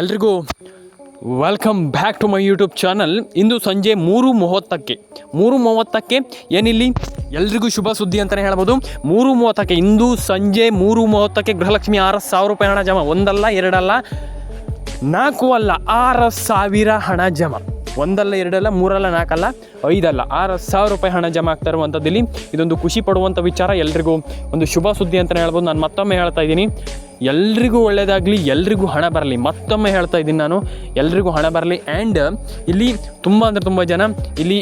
ಎಲ್ರಿಗೂ welcome back to my YouTube channel ಇಂದು ಸಂಜೆ ಮೂರು ಮೂವತ್ತಕ್ಕೆ. ಮೂರು ಮೂವತ್ತಕ್ಕೆ ಏನಿಲ್ಲಿ? ಎಲ್ರಿಗೂ ಶುಭ ಸುದ್ದಿ ಅಂತಲೇ ಹೇಳ್ಬೋದು. ಮೂರು ಮೂವತ್ತಕ್ಕೆ, ಇಂದು ಸಂಜೆ ಮೂರು ಮೂವತ್ತಕ್ಕೆ ಗೃಹಲಕ್ಷ್ಮಿ ಆರು ಸಾವಿರ ರೂಪಾಯಿ ಹಣ ಜಮಾ. ಒಂದಲ್ಲ, ಎರಡಲ್ಲ, ನಾಲ್ಕು ಅಲ್ಲ ಆರು ಸಾವಿರ ಹಣ ಜಮಾ. ಒಂದಲ್ಲ, ಎರಡಲ್ಲ, ಮೂರಲ್ಲ, ನಾಲ್ಕಲ್ಲ, ಐದಲ್ಲ, ಆರು ಸಾವಿರ ರೂಪಾಯಿ ಹಣ ಜಮಾ ಆಗ್ತಾ ಇರುವಂಥದ್ದು ಇಲ್ಲಿ. ಇದೊಂದು ಖುಷಿ ಪಡುವಂಥ ವಿಚಾರ, ಎಲ್ರಿಗೂ ಒಂದು ಶುಭ ಸುದ್ದಿ ಅಂತಲೇ ಹೇಳ್ಬೋದು. ನಾನು ಮತ್ತೊಮ್ಮೆ ಹೇಳ್ತಾ ಇದ್ದೀನಿ, ಎಲ್ರಿಗೂ ಒಳ್ಳೆಯದಾಗಲಿ ಎಲ್ರಿಗೂ ಹಣ ಬರಲಿ. ಮತ್ತೊಮ್ಮೆ ಹೇಳ್ತಾ ಇದ್ದೀನಿ ನಾನು, ಎಲ್ರಿಗೂ ಹಣ ಬರಲಿ. ಆ್ಯಂಡ್ ಇಲ್ಲಿ ತುಂಬ ಅಂದರೆ ತುಂಬ ಜನ ಇಲ್ಲಿ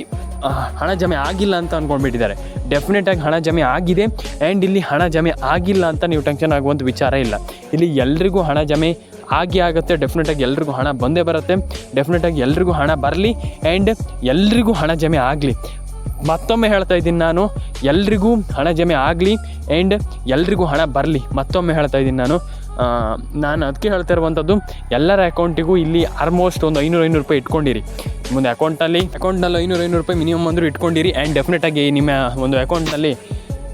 ಹಣ ಜಮೆ ಆಗಿಲ್ಲ ಅಂತ ಅಂದ್ಕೊಂಡ್ಬಿಟ್ಟಿದ್ದಾರೆ ಡೆಫಿನೆಟಾಗಿ ಹಣ ಜಮೆ ಆಗಿದೆ. ಆ್ಯಂಡ್ ಇಲ್ಲಿ ಹಣ ಜಮೆ ಆಗಿಲ್ಲ ಅಂತ ನೀವು ಟೆನ್ಷನ್ ಆಗುವಂಥ ವಿಚಾರ ಇಲ್ಲ. ಇಲ್ಲಿ ಎಲ್ರಿಗೂ ಹಣ ಜಮೆ ಆಗಿ ಆಗುತ್ತೆ. ಡೆಫಿನೆಟಾಗಿ ಎಲ್ರಿಗೂ ಹಣ ಬಂದೇ ಬರುತ್ತೆ. ಡೆಫಿನೆಟಾಗಿ ಎಲ್ರಿಗೂ ಹಣ ಬರಲಿ ಆ್ಯಂಡ್ ಎಲ್ರಿಗೂ ಹಣ ಜಮೆ ಆಗಲಿ. ಮತ್ತೊಮ್ಮೆ ಹೇಳ್ತಾ ಇದ್ದೀನಿ ನಾನು, ಎಲ್ರಿಗೂ ಹಣ ಜಮೆ ಆಗಲಿ ಆ್ಯಂಡ್ ಎಲ್ರಿಗೂ ಹಣ ಬರಲಿ. ಮತ್ತೊಮ್ಮೆ ಹೇಳ್ತಾ ಇದ್ದೀನಿ ನಾನು. ನಾನು ಅದಕ್ಕೆ ಹೇಳ್ತಾ ಇರುವಂಥದ್ದು, ಎಲ್ಲರ ಅಕೌಂಟಿಗೂ ಇಲ್ಲಿ ಆಲ್ಮೋಸ್ಟ್ ಒಂದು ಐನೂರು ಐನೂರು ರೂಪಾಯಿ ಇಟ್ಕೊಂಡಿರಿ. ಮುಂದೆ ಅಕೌಂಟಲ್ಲಿ ಅಕೌಂಟ್ನಲ್ಲಿ ಐನೂರು ಐನೂರು ರೂಪಾಯಿ ಮಿನಿಮಮ್ ಅಂದರೂ ಇಟ್ಕೊಂಡಿರಿ. ಆ್ಯಂಡ್ ಡೆಫಿನೆಟಾಗಿ ನಿಮ್ಮ ಒಂದು ಅಕೌಂಟ್ನಲ್ಲಿ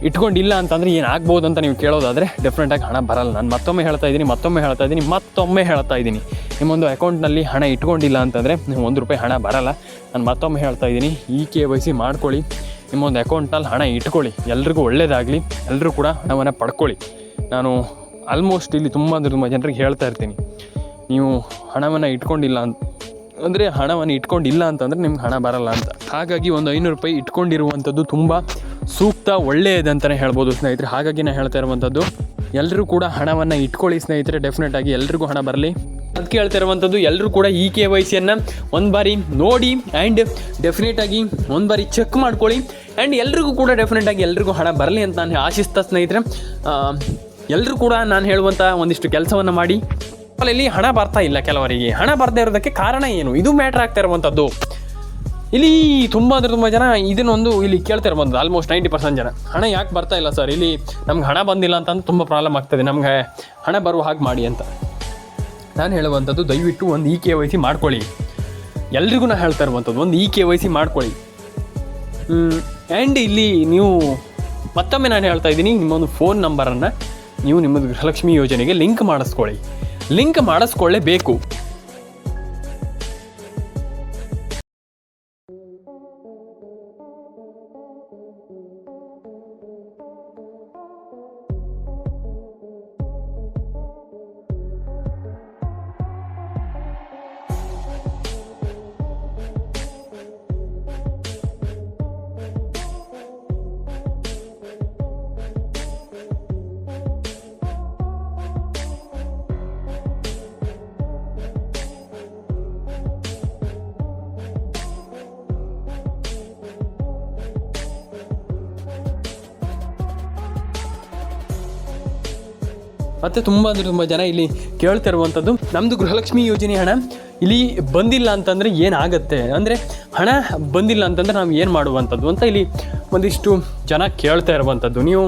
ಇಟ್ಕೊಂಡಿಲ್ಲ ಅಂತಂದರೆ ಏನು ಅಂತ ನೀವು ಕೇಳೋದಾದರೆ ಡೆಫಿನೆಟಾಗಿ ಹಣ ಬರಲ್ಲ. ನಾನು ಮತ್ತೊಮ್ಮೆ ಹೇಳ್ತಾ ಇದ್ದೀನಿ, ಮತ್ತೊಮ್ಮೆ ಹೇಳ್ತಾ ಇದ್ದೀನಿ, ಮತ್ತೊಮ್ಮೆ ಹೇಳ್ತಾ ಇದ್ದೀನಿ. ನಿಮ್ಮೊಂದು ಅಕೌಂಟ್ನಲ್ಲಿ ಹಣ ಇಟ್ಕೊಂಡಿಲ್ಲ ಅಂತಂದರೆ ನೀವು ಒಂದು ರೂಪಾಯಿ ಹಣ ಬರಲ್ಲ. ನಾನು ಮತ್ತೊಮ್ಮೆ ಹೇಳ್ತಾ ಇದ್ದೀನಿ ಈ ಕೆ ವೈ ಸಿ ಮಾಡ್ಕೊಳ್ಳಿ. ನಿಮ್ಮೊಂದು ಅಕೌಂಟ್ನಲ್ಲಿ ಹಣ ಇಟ್ಕೊಳ್ಳಿ. ಎಲ್ರಿಗೂ ಒಳ್ಳೇದಾಗಲಿ ಎಲ್ಲರೂ ಕೂಡ ಹಣವನ್ನು ಪಡ್ಕೊಳ್ಳಿ. ನಾನು ಆಲ್ಮೋಸ್ಟ್ ಇಲ್ಲಿ ತುಂಬ ಅಂದರೆ ತುಂಬ ಜನರಿಗೆ ಹೇಳ್ತಾ ಇರ್ತೀನಿ. ನೀವು ಹಣವನ್ನು ಇಟ್ಕೊಂಡಿಲ್ಲ ಅಂತ ಅಂದರೆ ಹಣವನ್ನು ಇಟ್ಕೊಂಡಿಲ್ಲ ಅಂತಂದರೆ ನಿಮ್ಗೆ ಹಣ ಬರಲ್ಲ ಅಂತ. ಹಾಗಾಗಿ ಒಂದು ಐನೂರು ರೂಪಾಯಿ ಇಟ್ಕೊಂಡಿರುವಂಥದ್ದು ತುಂಬ ಸೂಕ್ತ ಒಳ್ಳೆಯದಂತಲೇ ಹೇಳ್ಬೋದು ಸ್ನೇಹಿತರೆ. ಹಾಗಾಗಿ ನಾನು ಹೇಳ್ತಾ ಇರುವಂಥದ್ದು ಎಲ್ಲರೂ ಕೂಡ ಹಣವನ್ನು ಇಟ್ಕೊಳ್ಳಿ ಸ್ನೇಹಿತರೆ ಡೆಫಿನೆಟಾಗಿ ಎಲ್ರಿಗೂ ಹಣ ಬರಲಿ. ಅದಕ್ಕೆ ಹೇಳ್ತಾ ಇರುವಂಥದ್ದು ಎಲ್ಲರೂ ಕೂಡ ಈ ಕೆ ವೈ ಸಿಯನ್ನು ಒಂದು ಬಾರಿ ನೋಡಿ ಆ್ಯಂಡ್ ಡೆಫಿನೆಟಾಗಿ ಒಂದು ಬಾರಿ ಚೆಕ್ ಮಾಡ್ಕೊಳ್ಳಿ. ಆ್ಯಂಡ್ ಎಲ್ರಿಗೂ ಕೂಡ ಡೆಫಿನೆಟಾಗಿ ಎಲ್ರಿಗೂ ಹಣ ಬರಲಿ ಅಂತ ನಾನು ಆಶಿಸ್ತಾ ಸ್ನೇಹಿತರೆ. ಎಲ್ಲರೂ ಕೂಡ ನಾನು ಹೇಳುವಂಥ ಒಂದಿಷ್ಟು ಕೆಲಸವನ್ನು ಮಾಡಿ. ಅಲ್ಲಿ ಹಣ ಬರ್ತಾ ಇಲ್ಲ ಕೆಲವರಿಗೆ. ಹಣ ಬರದೇ ಇರೋದಕ್ಕೆ ಕಾರಣ ಏನು? ಇದು ಮ್ಯಾಟ್ರ್ ಆಗ್ತಾ ಇರುವಂಥದ್ದು. ಇಲ್ಲಿ ತುಂಬ ಅಂದರೆ ತುಂಬ ಜನ ಇದನ್ನೊಂದು ಇಲ್ಲಿ ಕೇಳ್ತಾ ಇರ್ಬೋದು ಆಲ್ಮೋಸ್ಟ್ ನೈಂಟಿ ಪರ್ಸೆಂಟ್ ಜನ. ಹಣ ಯಾಕೆ ಬರ್ತಾ ಇಲ್ಲ ಸರ್ ಇಲ್ಲಿ ನಮ್ಗೆ ಹಣ ಬಂದಿಲ್ಲ ಅಂತಂದು ತುಂಬ ಪ್ರಾಬ್ಲಮ್ ಆಗ್ತದೆ. ನಮಗೆ ಹಣ ಬರುವ ಹಾಗೆ ಮಾಡಿ ಅಂತ. ನಾನು ಹೇಳುವಂಥದ್ದು, ದಯವಿಟ್ಟು ಒಂದು ಇ ಕೆ ವೈ ಸಿ ಮಾಡ್ಕೊಳ್ಳಿ. ಎಲ್ರಿಗೂ ನಾನು ಹೇಳ್ತಾ ಇರುವಂಥದ್ದು, ಒಂದು ಇ ಕೆ ವೈ ಸಿ ಮಾಡ್ಕೊಳ್ಳಿ. ಆ್ಯಂಡ್ ಇಲ್ಲಿ ನೀವು ಮತ್ತೊಮ್ಮೆ ನಾನು ಹೇಳ್ತಾ ಇದ್ದೀನಿ, ನಿಮ್ಮೊಂದು ಫೋನ್ ನಂಬರನ್ನು ನೀವು ನಿಮ್ಮದು ಗೃಹಲಕ್ಷ್ಮಿ ಯೋಜನೆಗೆ ಲಿಂಕ್ ಮಾಡಿಸ್ಕೊಳ್ಳಿ. ಲಿಂಕ್ ಮಾಡಿಸ್ಕೊಳ್ಳೇಬೇಕು. Thank you. ಮತ್ತು ತುಂಬ ಅಂದರೆ ತುಂಬ ಜನ ಇಲ್ಲಿ ಕೇಳ್ತಾ ಇರುವಂಥದ್ದು ನಮ್ಮದು ಗೃಹಲಕ್ಷ್ಮಿ ಯೋಜನೆ ಹಣ ಇಲ್ಲಿ ಬಂದಿಲ್ಲ ಅಂತಂದರೆ ಏನಾಗುತ್ತೆ? ಅಂದರೆ ಹಣ ಬಂದಿಲ್ಲ ಅಂತಂದರೆ ನಾವು ಏನು ಮಾಡುವಂಥದ್ದು ಅಂತ ಇಲ್ಲಿ ಒಂದಿಷ್ಟು ಜನ ಕೇಳ್ತಾ ಇರುವಂಥದ್ದು ನೀವು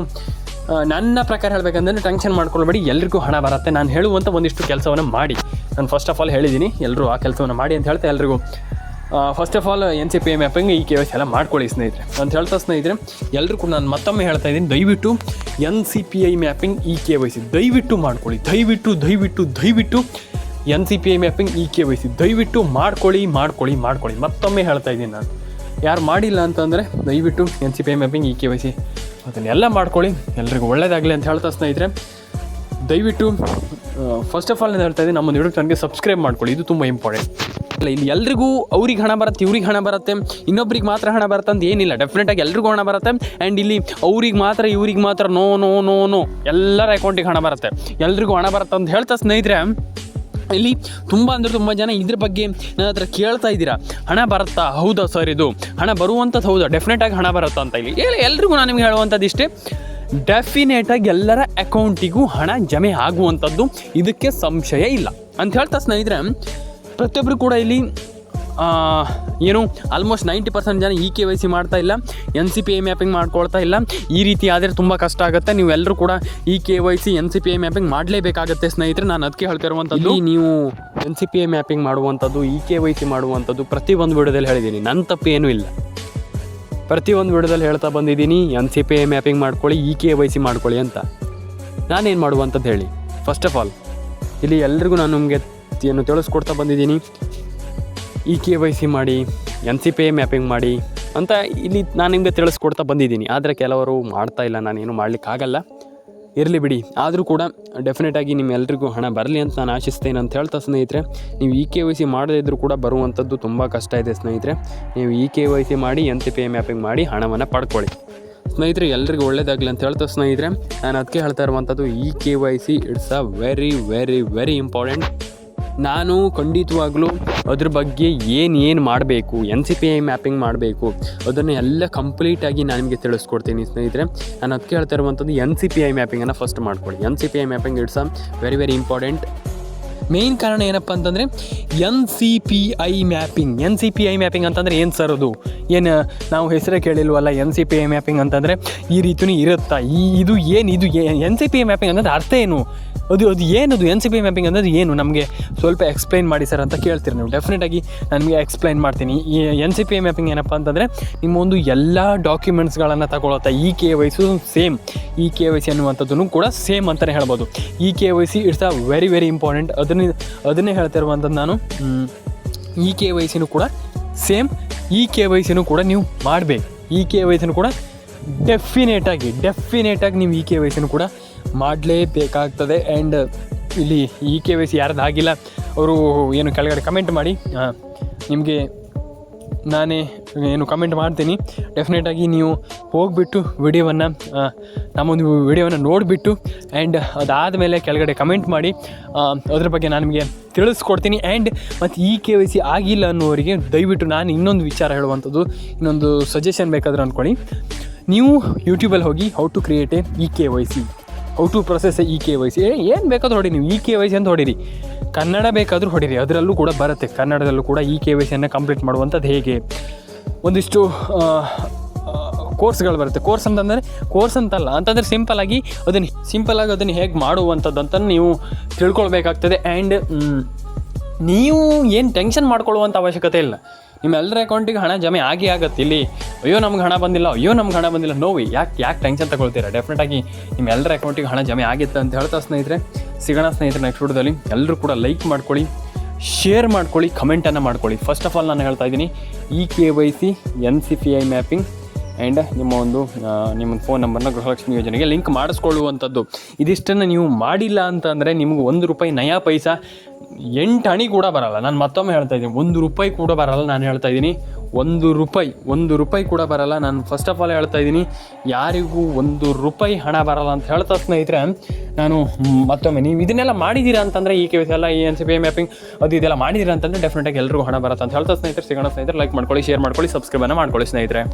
ನನ್ನ ಪ್ರಕಾರ ಹೇಳಬೇಕಂದ್ರೆ ಟೆನ್ಷನ್ ಮಾಡ್ಕೊಳ್ಬೇಡಿ, ಎಲ್ರಿಗೂ ಹಣ ಬರುತ್ತೆ. ನಾನು ಹೇಳುವಂಥ ಒಂದಿಷ್ಟು ಕೆಲಸವನ್ನು ಮಾಡಿ. ನಾನು ಫಸ್ಟ್ ಆಫ್ ಆಲ್ ಹೇಳಿದ್ದೀನಿ ಎಲ್ಲರೂ ಆ ಕೆಲಸವನ್ನು ಮಾಡಿ ಅಂತ ಹೇಳ್ತಾ ಎಲ್ರಿಗೂ. First of all N C P M mapping E K Y C ಎಲ್ಲ ಮಾಡ್ಕೊಳ್ಳಿ ಸ್ನೇಹಿತರೆ. ಅಂತ ಹೇಳ್ತಾ ಸ್ನೇಹಿತರೆ ಎಲ್ಲರೂ ಕೂಡ ನಾನು ಮತ್ತೊಮ್ಮೆ ಹೇಳ್ತಾ ಇದ್ದೀನಿ, ದಯವಿಟ್ಟು N C P I mapping E K Y C ದಯವಿಟ್ಟು ಮಾಡ್ಕೊಳ್ಳಿ, ದಯವಿಟ್ಟು ದಯವಿಟ್ಟು ದಯವಿಟ್ಟು N C P I mapping E K Y C ದಯವಿಟ್ಟು ಮಾಡ್ಕೊಳ್ಳಿ ಮಾಡ್ಕೊಳ್ಳಿ ಮಾಡ್ಕೊಳ್ಳಿ. ಮತ್ತೊಮ್ಮೆ ಹೇಳ್ತಾ ಇದ್ದೀನಿ ನಾನು. ಯಾರು ಮಾಡಿಲ್ಲ ಅಂತಂದರೆ ದಯವಿಟ್ಟು N C P I mapping E K Y C ಅದನ್ನೆಲ್ಲ ಮಾಡ್ಕೊಳ್ಳಿ. ಎಲ್ರಿಗೂ ಒಳ್ಳೇದಾಗಲಿ ಅಂತ ಹೇಳ್ತಾ ಸ್ನೇಹಿತರೆ. ದಯವಿಟ್ಟು ಫಸ್ಟ್ ಆಫ್ ಆಲ್ ನಾನು ಹೇಳ್ತಾ ಇದ್ದೀನಿ ನಮ್ಮ ಯೂಟ್ಯೂಬ್ ಚಾನಲ್ಗೆ ಸಬ್ಸ್ಕ್ರೈಬ್ ಮಾಡ್ಕೊಳ್ಳಿ. ಇದು ತುಂಬ ಇಂಪಾರ್ಟೆಂಟ್ ಅಲ್ಲ ಇಲ್ಲಿ ಎಲ್ರಿಗೂ ಅವ್ರಿಗೆ ಹಣ ಬರುತ್ತೆ, ಇವ್ರಿಗೆ ಹಣ ಬರುತ್ತೆ. ಇನ್ನೊಬ್ರಿಗೆ ಮಾತ್ರ ಹಣ ಬರುತ್ತೆ ಅಂತ ಏನಿಲ್ಲ. ಡೆಫಿನೆಟಾಗಿ ಎಲ್ರಿಗೂ ಹಣ ಬರುತ್ತೆ. ಆ್ಯಂಡ್ ಇಲ್ಲಿ ಅವ್ರಿಗೆ ಮಾತ್ರ, ಇವ್ರಿಗೆ ಮಾತ್ರ ನೋ ನೋ ನೋ ನೋ ಎಲ್ಲರ ಅಕೌಂಟಿಗೆ ಹಣ ಬರುತ್ತೆ. ಎಲ್ರಿಗೂ ಹಣ ಬರುತ್ತೆ ಅಂತ ಹೇಳ್ತಾ ಸ್ನೇಹಿತರೆ, ಇಲ್ಲಿ ತುಂಬ ಅಂದರೆ ತುಂಬ ಜನ ಇದ್ರ ಬಗ್ಗೆ ನನ್ನ ಹತ್ರ ಕೇಳ್ತಾ ಇದ್ದೀರಾ. ಹಣ ಬರುತ್ತಾ? ಹೌದಾ ಸರ್ ಇದು? ಹಣ ಬರುವಂಥದ್ದು ಹೌದಾ? ಡೆಫಿನೆಟಾಗಿ ಹಣ ಬರುತ್ತಾ ಅಂತ ಇಲ್ಲಿ? ಹೇಳಿ, ಎಲ್ರಿಗೂ ನಾನು ನಿಮ್ಗೆ ಹೇಳುವಂಥದ್ದು ಇಷ್ಟೇ. ಡೆಫಿನೆಟಾಗಿ ಎಲ್ಲರ ಅಕೌಂಟಿಗೂ ಹಣ ಜಮೆ ಆಗುವಂಥದ್ದು ಇದಕ್ಕೆ ಸಂಶಯ ಇಲ್ಲ. ಅಂತ ಹೇಳ್ತಾ ಸ್ನೇಹಿತರೆ ಪ್ರತಿಯೊಬ್ಬರು ಕೂಡ ಇಲ್ಲಿ ಏನು ಆಲ್ಮೋಸ್ಟ್ ನೈಂಟಿ ಪರ್ಸೆಂಟ್ ಜನ ಇ ಕೆ ವೈ ಸಿ ಮಾಡ್ತಾ ಇಲ್ಲ. N C P A mapping ಮಾಡ್ಕೊಳ್ತಾ ಇಲ್ಲ. ಈ ರೀತಿ ಆದರೆ ತುಂಬ ಕಷ್ಟ ಆಗುತ್ತೆ. ನೀವು ಎಲ್ಲರೂ ಕೂಡ E K Y C N C P A mapping ಮಾಡಲೇಬೇಕಾಗುತ್ತೆ ಸ್ನೇಹಿತರೆ. ನಾನು ಅದಕ್ಕೆ ಹೇಳ್ತಿರುವಂಥದ್ದು ನೀವು N C P A mapping ಮಾಡುವಂಥದ್ದು ಇ ಕೆ ವೈ ಸಿ ಮಾಡುವಂಥದ್ದು ಪ್ರತಿಯೊಂದು ವಿಡಿಯೋದಲ್ಲಿ ಹೇಳಿದ್ದೀನಿ. ನನ್ನ ತಪ್ಪು ಏನೂ ಇಲ್ಲ ಪ್ರತಿಯೊಂದು ವಿಡಿಯೋದಲ್ಲಿ ಹೇಳ್ತಾ ಬಂದಿದ್ದೀನಿ N C P A mapping ಮಾಡ್ಕೊಳ್ಳಿ ಇ ಕೆ ವೈ ಸಿ ಮಾಡ್ಕೊಳ್ಳಿ ಅಂತ. ನಾನೇನು ಮಾಡುವಂಥದ್ದು ಹೇಳಿ? ಫಸ್ಟ್ ಆಫ್ ಆಲ್ ಇಲ್ಲಿ ಎಲ್ರಿಗೂ ನಾನು ನಿಮಗೆ ಮಾಹಿತಿಯನ್ನು ತಿಳಿಸ್ಕೊಡ್ತಾ ಬಂದಿದ್ದೀನಿ. ಇ ಕೆ ವೈ ಸಿ ಮಾಡಿ, N C P A mapping ಮಾಡಿ ಅಂತ ಇಲ್ಲಿ ನಾನು ನಿಮಗೆ ತಿಳಿಸ್ಕೊಡ್ತಾ ಬಂದಿದ್ದೀನಿ. ಆದರೆ ಕೆಲವರು ಮಾಡ್ತಾ ಇಲ್ಲ, ನಾನೇನು ಮಾಡಲಿಕ್ಕಾಗಲ್ಲ ಇರಲಿ ಬಿಡಿ. ಆದರೂ ಕೂಡ ಡೆಫಿನೆಟಾಗಿ ನಿಮ್ಮೆಲ್ಲರಿಗೂ ಹಣ ಬರಲಿ ಅಂತ ನಾನು ಆಶಿಸ್ತೇನೆ ಅಂತ ಹೇಳ್ತಾ ಸ್ನೇಹಿತರೆ, ನೀವು ಇ ಕೆ ವೈ ಸಿ ಮಾಡದೇ ಇದ್ದರೂ ಕೂಡ ಬರುವಂಥದ್ದು ತುಂಬ ಕಷ್ಟ ಇದೆ ಸ್ನೇಹಿತರೆ. ನೀವು ಇ ಕೆ ವೈ ಸಿ ಮಾಡಿ, N C P A mapping ಮಾಡಿ ಹಣವನ್ನು ಪಡ್ಕೊಳ್ಳಿ. ಸ್ನೇಹಿತರೆ, ಎಲ್ರಿಗೂ ಒಳ್ಳೇದಾಗಲಿ ಅಂತ ಹೇಳ್ತಾ ಸ್ನೇಹಿತರೆ, ನಾನು ಅದಕ್ಕೆ ಹೇಳ್ತಾ ಇರುವಂಥದ್ದು E K Y C it's a very very very important ನಾನು ಖಂಡಿತವಾಗ್ಲೂ ಅದ್ರ ಬಗ್ಗೆ ಏನು ಏನು ಮಾಡಬೇಕು N C P I mapping ಮಾಡಬೇಕು, ಅದನ್ನು ಎಲ್ಲ ಕಂಪ್ಲೀಟಾಗಿ ನಾನು ನಿಮಗೆ ತಿಳಿಸ್ಕೊಡ್ತೀನಿ ಸ್ನೇಹಿತರೆ. ನಾನು ಅದಕ್ಕೆ ಹೇಳ್ತಾ ಇರುವಂಥದ್ದು ಎನ್ ಸಿ ಪಿ ಐ ಮ್ಯಾಪಿಂಗನ್ನು ಫಸ್ಟ್ ಮಾಡ್ಕೊಳ್ಳಿ. N C P I mapping it's a very very important main ಕಾರಣ ಏನಪ್ಪ ಅಂತಂದರೆ N C P I mapping N C P I mapping ಅಂತಂದರೆ ಏನು ಸರ್ ಅದು? ಏನು, ನಾವು ಹೆಸರೇ ಕೇಳಿಲ್ವಲ್ಲ N C P I mapping ಅಂತಂದರೆ ಈ ರೀತಿಯೂ ಇರುತ್ತಾ? ಈ, ಇದು ಏನು, ಇದು N C P I mapping ಅನ್ನೋದು ಅರ್ಥ ಏನು? ಅದು ಅದು ಏನದು ಎನ್ ಸಿ ಪಿ ಮ್ಯಾಪಿಂಗ್ ಅನ್ನೋದು ಏನು? ನಮಗೆ ಸ್ವಲ್ಪ ಎಕ್ಸ್ಪ್ಲೈನ್ ಮಾಡಿ ಸರ್ ಅಂತ ಕೇಳ್ತೀರಿ ನೀವು. ಡೆಫಿನೆಟಾಗಿ ನನಗೆ ಎಕ್ಸ್ಪ್ಲೈನ್ ಮಾಡ್ತೀನಿ. ಈ ಎನ್ ಸಿ ಪಿ ಮ್ಯಾಪಿಂಗ್ ಏನಪ್ಪ ಅಂತಂದರೆ ನಿಮ್ಮ ಒಂದು ಎಲ್ಲ ಡಾಕ್ಯುಮೆಂಟ್ಸ್ಗಳನ್ನು ತಗೊಳತ್ತೆ E K Y C same E K Y C ಅನ್ನುವಂಥದ್ದು ಕೂಡ ಸೇಮ್ ಅಂತಲೇ ಹೇಳ್ಬೋದು. E K Y C it's a very very important ಅದನ್ನೇ ಅದನ್ನೇ ಹೇಳ್ತಿರುವಂಥದ್ದು ನಾನು. ಇ ಕೆ ವೈ ಸಿನೂ ಕೂಡ ಸೇಮ್ ಇ ಕೆ ವೈ ಸಿನೂ ಕೂಡ ನೀವು ಮಾಡಬೇಕು. ಇ ಕೆ ವೈ ಸಿನೂ ಕೂಡ ಡೆಫಿನೇಟಾಗಿ ಡೆಫಿನೇಟಾಗಿ ನೀವು ಇ ಕೆ ವೈ ಸಿನೂ ಕೂಡ ಮಾಡಲೇಬೇಕಾಗ್ತದೆ. ಆ್ಯಂಡ್ ಇಲ್ಲಿ ಇ ಕೆ ವೈ ಸಿ ಯಾರ್ದು ಆಗಿಲ್ಲ, ಅವರು ಏನು ಕೆಳಗಡೆ ಕಮೆಂಟ್ ಮಾಡಿ. ನಿಮಗೆ ನಾನೇ ಏನು ಕಮೆಂಟ್ ಮಾಡ್ತೀನಿ. ಡೆಫಿನೆಟಾಗಿ ನೀವು ಹೋಗಿಬಿಟ್ಟು ವಿಡಿಯೋವನ್ನು ನಮ್ಮೊಂದು ವಿಡಿಯೋವನ್ನು ನೋಡಿಬಿಟ್ಟು ಆ್ಯಂಡ್ ಅದಾದಮೇಲೆ ಕೆಳಗಡೆ ಕಮೆಂಟ್ ಮಾಡಿ. ಅದ್ರ ಬಗ್ಗೆ ನಾನು ನಿಮಗೆ ತಿಳಿಸ್ಕೊಡ್ತೀನಿ. ಆ್ಯಂಡ್ ಮತ್ತು ಈ ಕೆ ವೈ ಸಿ ಆಗಿಲ್ಲ ಅನ್ನೋರಿಗೆ ದಯವಿಟ್ಟು ನಾನು ಇನ್ನೊಂದು ವಿಚಾರ ಹೇಳುವಂಥದ್ದು, ಇನ್ನೊಂದು ಸಜೆಷನ್ ಬೇಕಾದರೂ ಅಂದ್ಕೊಳ್ಳಿ ನೀವು ಯೂಟ್ಯೂಬಲ್ಲಿ ಹೋಗಿ how to create a E K Y C how to process E K Y C ಏನು ಬೇಕಾದ್ರೂ ಹೊಡಿ ನೀವು. ಇ ಕೆ ವೈ ಸಿ ಅಂತ ಹೊಡಿರಿ. ಕನ್ನಡ ಬೇಕಾದರೂ ಹೊಡಿರಿ. ಅದರಲ್ಲೂ ಕೂಡ ಬರುತ್ತೆ. ಕನ್ನಡದಲ್ಲೂ ಕೂಡ ಇ ಕೆ ವೈ ಸಿಯನ್ನು ಕಂಪ್ಲೀಟ್ ಮಾಡುವಂಥದ್ದು ಹೇಗೆ? ಒಂದಿಷ್ಟು ಕೋರ್ಸ್ಗಳು ಬರುತ್ತೆ. ಕೋರ್ಸ್ ಅಂತಂದರೆ ಕೋರ್ಸ್ ಅಂತಲ್ಲ, ಅಂತಂದರೆ ಸಿಂಪಲಾಗಿ ಅದನ್ನು ಸಿಂಪಲಾಗಿ ಅದನ್ನು ಹೇಗೆ ಮಾಡುವಂಥದ್ದು ಅಂತ ನೀವು ತಿಳ್ಕೊಳ್ಬೇಕಾಗ್ತದೆ. ಆ್ಯಂಡ್ ನೀವು ಏನು ಟೆನ್ಷನ್ ಮಾಡ್ಕೊಳ್ಳುವಂಥ ಅವಶ್ಯಕತೆ ಇಲ್ಲ. ನಿಮ್ಮೆಲ್ಲರ ಅಕೌಂಟಿಗೆ ಹಣ ಜಮೆ ಆಗಿ ಆಗತ್ತೆ ಇಲ್ಲಿ. ಅಯ್ಯೋ, ನಮ್ಗೆ ಹಣ ಬಂದಿಲ್ಲ. ಅಯ್ಯೋ, ನಮ್ಗೆ ಹಣ ಬಂದಿಲ್ಲ. ನೋವು ಯಾಕೆ ಯಾಕೆ ಟೆನ್ಷನ್ ತಗೊಳ್ತೀರಾ? ಡೆಫಿನೆಟಾಗಿ ನಿಮ್ಮೆಲ್ಲರ ಅಕೌಂಟಿಗೆ ಹಣ ಜಮೆ ಆಗಿತ್ತು ಅಂತ ಹೇಳ್ತಾ ಸ್ನೇಹಿತರೆ, ಸಿಗೋಣ ಸ್ನೇಹಿತರೆ ನೆಕ್ಸ್ಟ್ ವಿಡಿಯೋದಲ್ಲಿ ಎಲ್ಲರೂ ಕೂಡ ಲೈಕ್ ಮಾಡ್ಕೊಳ್ಳಿ ಶೇರ್ ಮಾಡ್ಕೊಳ್ಳಿ ಕಮೆಂಟನ್ನು ಮಾಡ್ಕೊಳ್ಳಿ. ಫಸ್ಟ್ ಆಫ್ ಆಲ್ ನಾನು ಹೇಳ್ತಾ ಇದ್ದೀನಿ E K Y C N C P I mapping and ನಿಮ್ಮ ಒಂದು ನಿಮ್ಮ ಫೋನ್ ನಂಬರ್ನ ಗೃಹಲಕ್ಷ್ಮಿ ಯೋಜನೆಗೆ ಲಿಂಕ್ ಮಾಡಿಸ್ಕೊಳ್ಳುವಂಥದ್ದು. ಇದಿಷ್ಟನ್ನು ನೀವು ಮಾಡಿಲ್ಲ ಅಂತಂದರೆ ನಿಮ್ಗೆ ಒಂದು ರೂಪಾಯಿ ನಯಾ ಪೈಸಾ ಎಂಟು ಹಣಿ ಕೂಡ ಬರಲ್ಲ. ನಾನು ಮತ್ತೊಮ್ಮೆ ಹೇಳ್ತಾ ಇದ್ದೀನಿ, ಒಂದು ರೂಪಾಯಿ ಕೂಡ ಬರಲ್ಲ ನಾನು ಹೇಳ್ತಾ ಇದ್ದೀನಿ. ಒಂದು ರೂಪಾಯಿ ಒಂದು ರೂಪಾಯಿ ಕೂಡ ಬರಲ್ಲ. ನಾನು ಫಸ್ಟ್ ಆಫ್ ಆಲ್ ಹೇಳ್ತಾ ಇದ್ದೀನಿ, ಯಾರಿಗೂ ಒಂದು ರೂಪಾಯಿ ಹಣ ಬರಲ್ಲ ಅಂತ ಹೇಳ್ತಾ ಸ್ನೇಹಿತರೆ, ನಾನು ಮತ್ತೊಮ್ಮೆ, ನೀವು ಇದನ್ನೆಲ್ಲ ಮಾಡಿದ್ದೀರಾ ಅಂತಂದರೆ ಈ ಕೆ ಎಲ್ಲ, ಈ ಎನ್ ಸಿ ಪಿ ಮ್ಯಾಪಿಂಗ್ ಅದು ಇದೆಲ್ಲ ಮಾಡಿದ್ದೀರಾ ಅಂತಂದರೆ ಡೆಫಿನೆಟಾಗಿ ಎಲ್ಲರಿಗೂ ಹಣ ಬರುತ್ತೆ ಅಂತ ಹೇಳ್ತಾ ಸ್ನೇಹಿತರೆ. ಸಿಗೋಣ ಸ್ನೇಹಿತರೆ ಲೈಕ್ ಮಾಡ್ಕೊಳ್ಳಿ ಶೇರ್ ಮಾಡ್ಕೊಳ್ಳಿ ಸಬ್ಸ್ಕ್ರೈಬನ್ನು ಮಾಡ್ಕೊಳ್ಳಿ ಸ್ನೇಹಿತರೆ.